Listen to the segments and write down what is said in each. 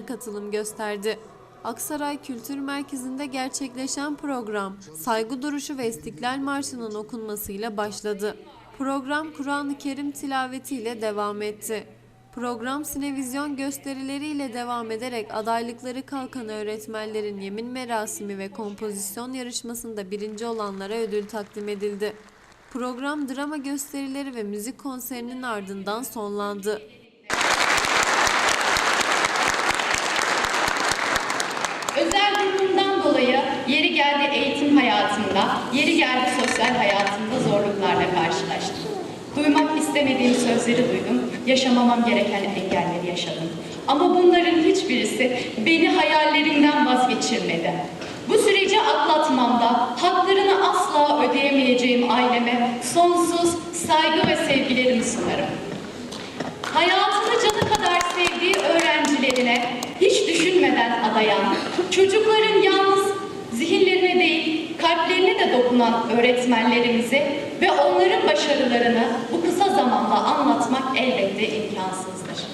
katılım gösterdi. Aksaray Kültür Merkezi'nde gerçekleşen program, saygı duruşu ve İstiklal Marşı'nın okunmasıyla başladı. Program Kur'an-ı Kerim tilavetiyle devam etti. Program sinevizyon gösterileriyle devam ederek adaylıkları kalkan öğretmenlerin yemin merasimi ve kompozisyon yarışmasında birinci olanlara ödül takdim edildi. Program drama gösterileri ve müzik konserinin ardından sonlandı. Özel durumundan dolayı yeri geldi eğitim hayatımda, yeri geldi sosyal hayatımda zorluklarla karşılaştım. Duymak istemediğim sözleri duydum, yaşamamam gereken engelleri yaşadım. Ama bunların hiçbirisi beni hayallerimden vazgeçirmedi. Bu süreci atlatmamda haklarını asla ödeyemeyeceğim aileme sonsuz saygı ve sevgilerimi sunarım. Hayatını canı kadar sevdiği öğrencilerine hiç düşünmeden adayan, çocukların yalnız zihinlerine değil, kalplerine de dokunan öğretmenlerimizi ve onların başarılarını bu kısa zamanda anlatmak elbette imkansızdır.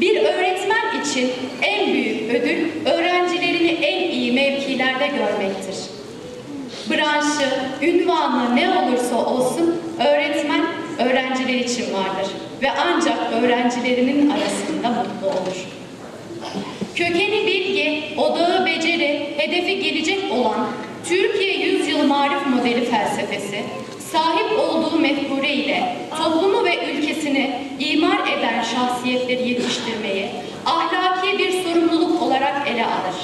Bir öğretmen için en büyük ödül öğrencilerini en iyi mevkilerde görmektir. Branşı, ünvanı ne olursa olsun öğretmen öğrenciler için vardır ve ancak öğrencilerinin arasında mutlu olur. Kökeni bilgi, odağı beceri, hedefi gelecek olan Türkiye Yüzyıl Marif Modeli felsefesi, sahip olduğu mefkure ile toplumu ve ülkesini imar eden şahsiyetleri yetiştirmeyi ahlaki bir sorumluluk olarak ele alır.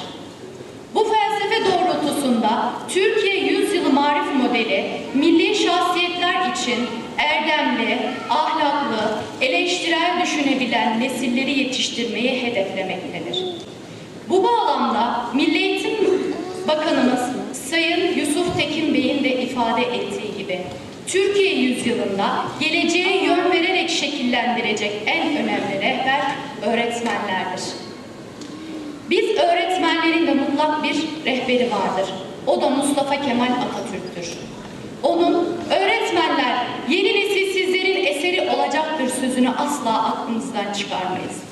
Bu felsefe doğrultusunda Türkiye Yüzyılı Marif Modeli, milli şahsiyetler için erdemli, ahlaklı, eleştirel düşünebilen nesilleri yetiştirmeyi hedeflemektedir. Bu bağlamda Milli Eğitim Bakanımız Sayın Yusuf Tekin Bey'in de ifade ettiği gibi Türkiye yüzyılında geleceğe yön vererek şekillendirecek en önemli rehber öğretmenlerdir. Biz öğretmenlerin de mutlak bir rehberi vardır. O da Mustafa Kemal Atatürk'tür. Onun öğretmenler yeni nesil sizlerin eseri olacaktır sözünü asla aklımızdan çıkarmayız.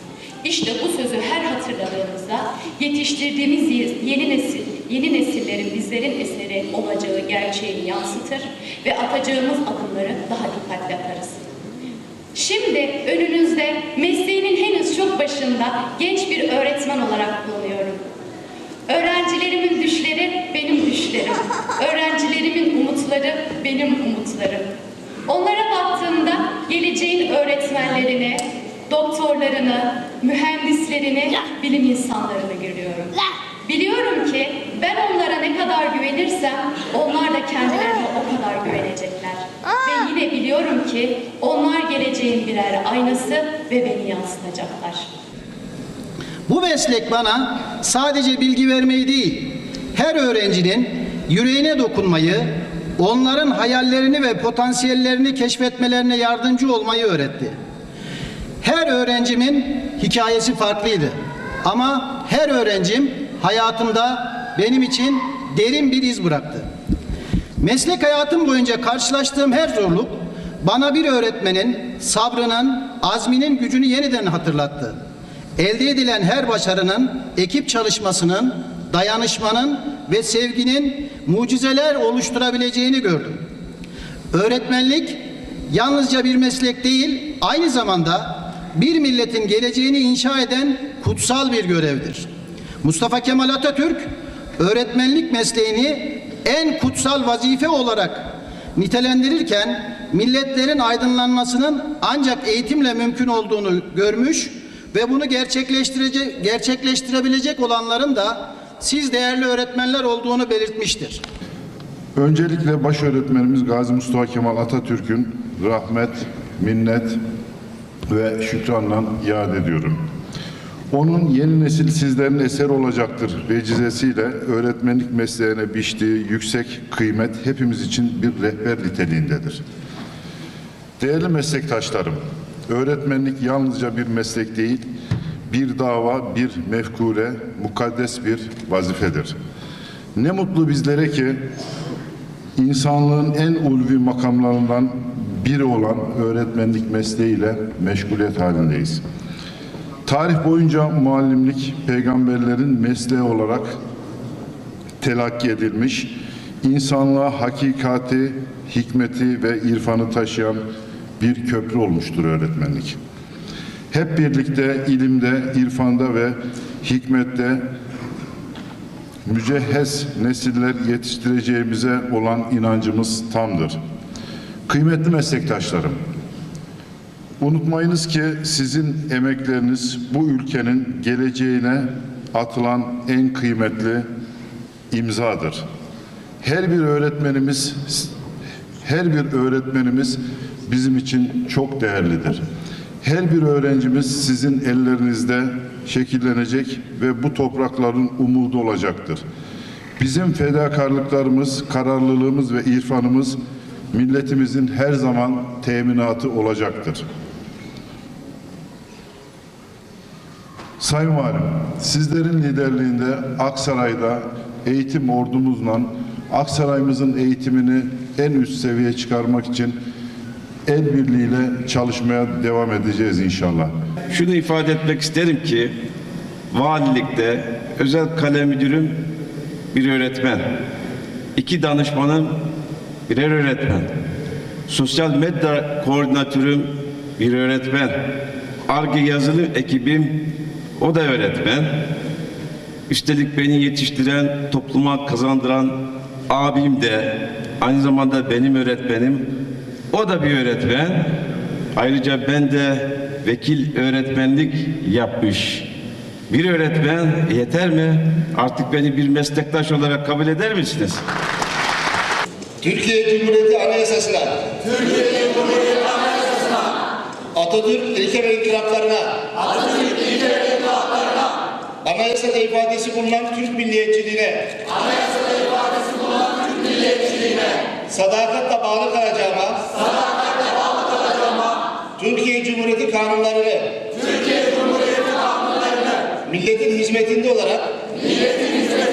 İşte bu sözü her hatırladığımızda yetiştirdiğimiz yeni nesil, yeni nesillerin bizlerin eseri olacağı gerçeğini yansıtır ve atacağımız adımları daha dikkatli atarız. Şimdi önünüzde mesleğinin henüz çok başında genç bir öğretmen olarak bulunuyorum. Öğrencilerimin düşleri benim düşlerim. Öğrencilerimin umutları benim umutlarım. Onlara baktığımda geleceğin öğretmenlerini, doktorlarını, mühendislerini, bilim insanlarını görüyorum. Biliyorum ki ben onlara ne kadar güvenirsem onlar da kendilerine o kadar güvenecekler. Ve yine biliyorum ki onlar geleceğin birer aynası ve beni yansıtacaklar. Bu meslek bana sadece bilgi vermeyi değil, her öğrencinin yüreğine dokunmayı, onların hayallerini ve potansiyellerini keşfetmelerine yardımcı olmayı öğretti. Her öğrencimin hikayesi farklıydı. Ama her öğrencim hayatımda benim için derin bir iz bıraktı. Meslek hayatım boyunca karşılaştığım her zorluk bana bir öğretmenin sabrının, azminin gücünü yeniden hatırlattı. Elde edilen her başarının ekip çalışmasının, dayanışmanın ve sevginin mucizeler oluşturabileceğini gördüm. Öğretmenlik yalnızca bir meslek değil, aynı zamanda bir milletin geleceğini inşa eden kutsal bir görevdir. Mustafa Kemal Atatürk öğretmenlik mesleğini en kutsal vazife olarak nitelendirirken milletlerin aydınlanmasının ancak eğitimle mümkün olduğunu görmüş ve bunu gerçekleştirecek, gerçekleştirebilecek olanların da siz değerli öğretmenler olduğunu belirtmiştir. Öncelikle baş öğretmenimiz Gazi Mustafa Kemal Atatürk'ün rahmet, minnet ve şükranla yad ediyorum. Onun yeni nesil sizlerin eser olacaktır vecizesiyle öğretmenlik mesleğine biçtiği yüksek kıymet hepimiz için bir rehber niteliğindedir. Değerli meslektaşlarım, öğretmenlik yalnızca bir meslek değil, bir dava, bir mefkure, mukaddes bir vazifedir. Ne mutlu bizlere ki insanlığın en ulvi makamlarından biri olan öğretmenlik mesleğiyle meşguliyet halindeyiz. Tarih boyunca muallimlik peygamberlerin mesleği olarak telakki edilmiş, insanlığa hakikati, hikmeti ve irfanı taşıyan bir köprü olmuştur öğretmenlik. Hep birlikte ilimde, irfanda ve hikmette mücehhez nesiller yetiştireceğimize olan inancımız tamdır. Kıymetli meslektaşlarım, unutmayınız ki sizin emekleriniz bu ülkenin geleceğine atılan en kıymetli imzadır. Her bir öğretmenimiz her bir öğretmenimiz bizim için çok değerlidir. Her bir öğrencimiz sizin ellerinizde şekillenecek ve bu toprakların umudu olacaktır. Bizim fedakarlıklarımız, kararlılığımız ve irfanımız milletimizin her zaman teminatı olacaktır. Sayın Valim, sizlerin liderliğinde Aksaray'da eğitim ordumuzla Aksaray'ımızın eğitimini en üst seviyeye çıkarmak için el birliğiyle çalışmaya devam edeceğiz inşallah. Şunu ifade etmek isterim ki valilikte özel kalem müdürüm bir öğretmen, iki danışmanım birer öğretmen, sosyal medya koordinatörüm bir öğretmen, ARGE yazılım ekibim o da öğretmen. Üstelik beni yetiştiren, topluma kazandıran abim de aynı zamanda benim öğretmenim. O da bir öğretmen. Ayrıca ben de vekil öğretmenlik yapmış. Bir öğretmen yeter mi? Artık beni bir meslektaş olarak kabul eder misiniz? Türkiye Cumhuriyeti Anayasası'na Türkiye Cumhuriyeti Anayasası'na Atatürk ilke ve inkılaplarına Atatürk ilke ve inkılaplarına Anayasada ifadesi bulunan Türk milliyetçiliğine Anayasada ifadesi bulunan Türk milliyetçiliğine sadakatle bağlı kalacağıma sadakatle bağlı kalacağıma Türkiye Cumhuriyeti kanunlarını Türkiye Cumhuriyeti kanunlarını milletin hizmetinde olarak milletin hizmetinde